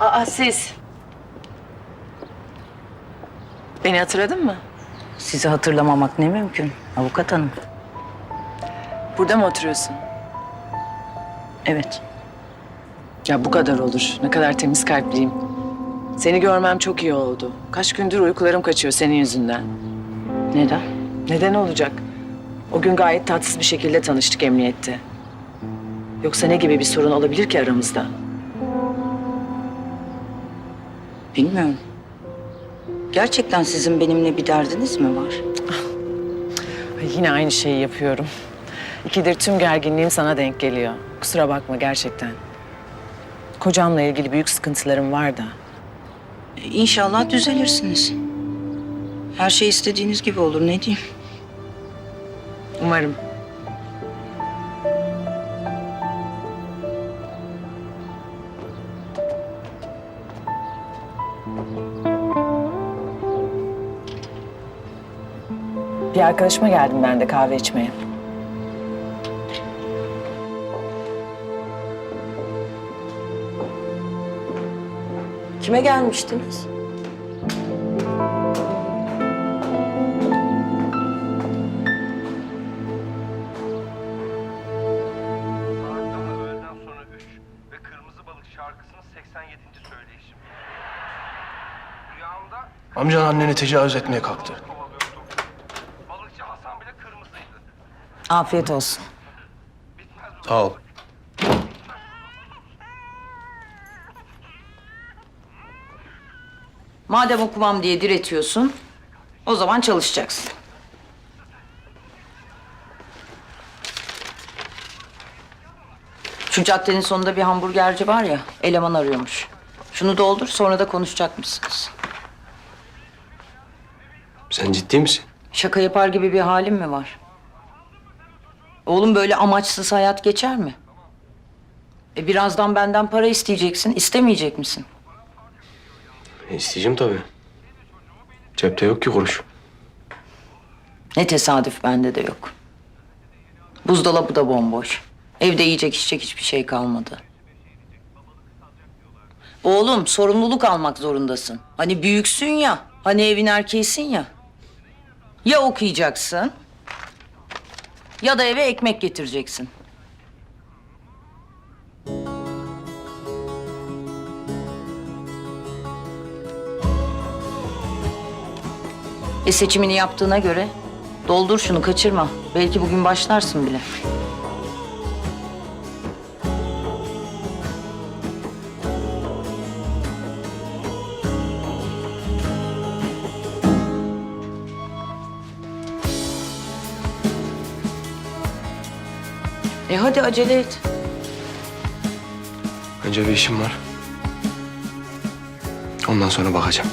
Aa siz. Beni hatırladın mı? Sizi hatırlamamak ne mümkün avukat hanım. Burada mı oturuyorsun? Evet. Ya bu kadar olur. Ne kadar temiz kalpliyim. Seni görmem çok iyi oldu. Kaç gündür uykularım kaçıyor senin yüzünden. Neden? Neden olacak? O gün gayet tatsız bir şekilde tanıştık emniyette. Yoksa ne gibi bir sorun olabilir ki aramızda? Bilmiyorum. Gerçekten sizin benimle bir derdiniz mi var? Ay, yine aynı şeyi yapıyorum. İkidir tüm gerginliğim sana denk geliyor. Kusura bakma gerçekten. Kocamla ilgili büyük sıkıntılarım var da. E, İnşallah düzelirsiniz. Her şey istediğiniz gibi olur ne diyeyim. Umarım. Bir arkadaşıma geldim ben de kahve içmeye. Kime gelmiştiniz? Saatten öğleden sonra 3 ve Kırmızı Balık şarkısının 87. söyleyişim. Rüyamda Amcan anneni tecavüz etmeye kalktı. Afiyet olsun. Sağ ol. Madem okumam diye diretiyorsun, o zaman çalışacaksın. Şu caddenin sonunda bir hamburgerci var ya, eleman arıyormuş. Şunu doldur, sonra da konuşacak mısınız? Sen ciddi misin? Şaka yapar gibi bir halin mi var? Oğlum böyle amaçsız hayat geçer mi? E birazdan benden para isteyeceksin, istemeyecek misin? E, isteyeceğim tabii. Cepte yok ki kuruş. Ne tesadüf bende de yok. Buzdolabı da bomboş. Evde yiyecek içecek hiçbir şey kalmadı. Oğlum sorumluluk almak zorundasın. Hani büyüksün ya, hani evin erkeğisin ya. Ya okuyacaksın ya da eve ekmek getireceksin. E seçimini yaptığına göre doldur şunu kaçırma. Belki bugün başlarsın bile. E hadi acele et. Önce bir işim var. Ondan sonra bakacağım.